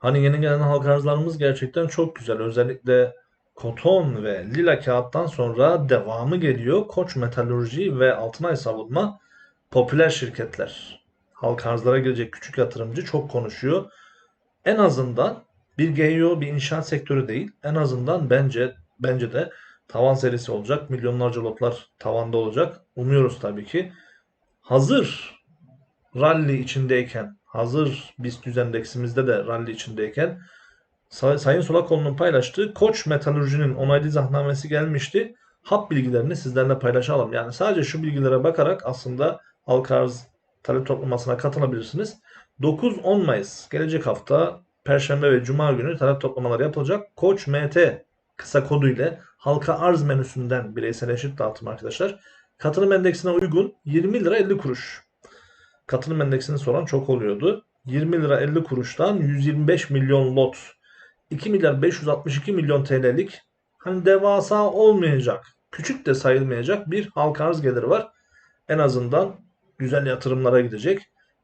Hani yeni gelen halka arzlarımız gerçekten çok güzel. Özellikle Koton ve Lila Kağıt'tan sonra devamı geliyor. Koç Metalurji ve Altınay Savunma popüler şirketler. Halka arzlara girecek küçük yatırımcı çok konuşuyor. En azından bir GEO bir inşaat sektörü değil. En azından bence bence de tavan serisi olacak. Milyonlarca lotlar tavanda olacak. Umuyoruz tabii ki. Hazır rally içindeyken, hazır BIST endeksimizde de rally içindeyken Say- Sayın Solakoğlu'nun paylaştığı Koç Metalurji'nin onaylı izahnamesi gelmişti. Hap bilgilerini sizlerle paylaşalım. Yani sadece şu bilgilere bakarak aslında halka arz talep toplamasına katılabilirsiniz. 9-10 Mayıs gelecek hafta Perşembe ve Cuma günü talep toplamaları yapılacak. Koç MT kısa kodu ile halka arz menüsünden bireysel eşit dağıtım arkadaşlar. Katılım endeksine uygun 20 lira 50 kuruş. Katılım endeksini soran çok oluyordu. 20 lira 50 kuruştan 125 milyon lot 2 milyar 562 milyon TL'lik hani devasa olmayacak, küçük de sayılmayacak bir halka arz geliri var. En azından güzel yatırımlara gidecek.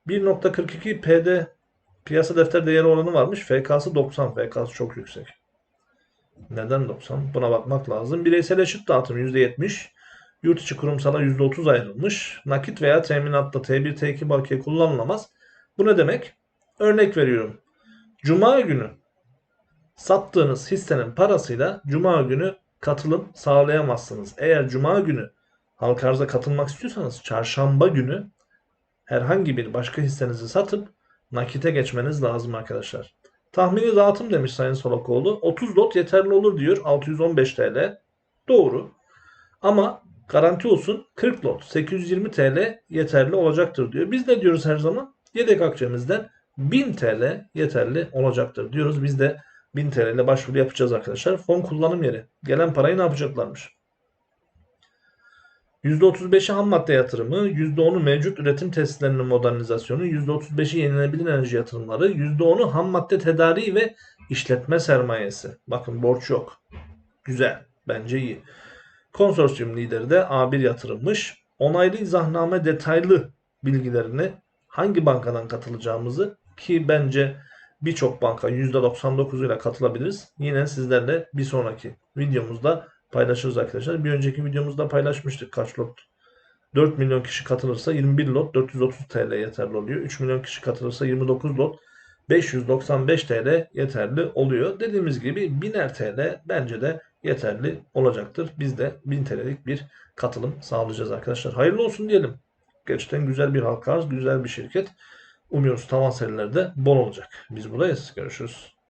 1.42 PD piyasa defter değeri oranı varmış. FK'sı 90. FK'sı çok yüksek. Neden 90? Buna bakmak lazım. Bireysel eşit dağıtım %70. Yurt içi kurumsala %30 ayrılmış. Nakit veya teminatta T1 T2 bakiye kullanılamaz. Bu ne demek? Örnek veriyorum. Cuma günü sattığınız hissenin parasıyla cuma günü katılım sağlayamazsınız. Eğer cuma günü halka arza katılmak istiyorsanız çarşamba günü herhangi bir başka hissenizi satıp nakite geçmeniz lazım arkadaşlar. Tahmini dağıtım demiş Sayın Solakoğlu. 30 lot yeterli olur diyor 615 TL. Doğru. Ama garanti olsun 40 lot 820 TL yeterli olacaktır diyor. Biz ne diyoruz her zaman? Yedek akçemizden 1000 TL yeterli olacaktır diyoruz. Biz de 1000 TL ile başvuru yapacağız arkadaşlar. Fon kullanım yeri. Gelen parayı ne yapacaklarmış? %35'i ham madde yatırımı, %10'u mevcut üretim tesislerinin modernizasyonu, %35'i yenilenebilir enerji yatırımları, %10'u ham madde tedariği ve işletme sermayesi. Bakın borç yok. Güzel. Bence iyi. Konsorsiyum lideri de A1 yatırımmış. Onaylı izahname detaylı bilgilerini hangi bankadan katılacağımızı ki bence birçok banka %99 ile katılabiliriz. Yine sizlerle bir sonraki videomuzda paylaşırız arkadaşlar. Bir önceki videomuzda paylaşmıştık kaç lot. 4 milyon kişi katılırsa 21 lot 430 TL yeterli oluyor. 3 milyon kişi katılırsa 29 lot 595 TL yeterli oluyor. Dediğimiz gibi 1000'er TL bence de yeterli olacaktır. Biz de 1000 TL'lik bir katılım sağlayacağız arkadaşlar. Hayırlı olsun diyelim. Gerçekten güzel bir halka arz, güzel bir şirket. Umuyoruz tavan serilerde bol olacak. Biz buradayız. Görüşürüz.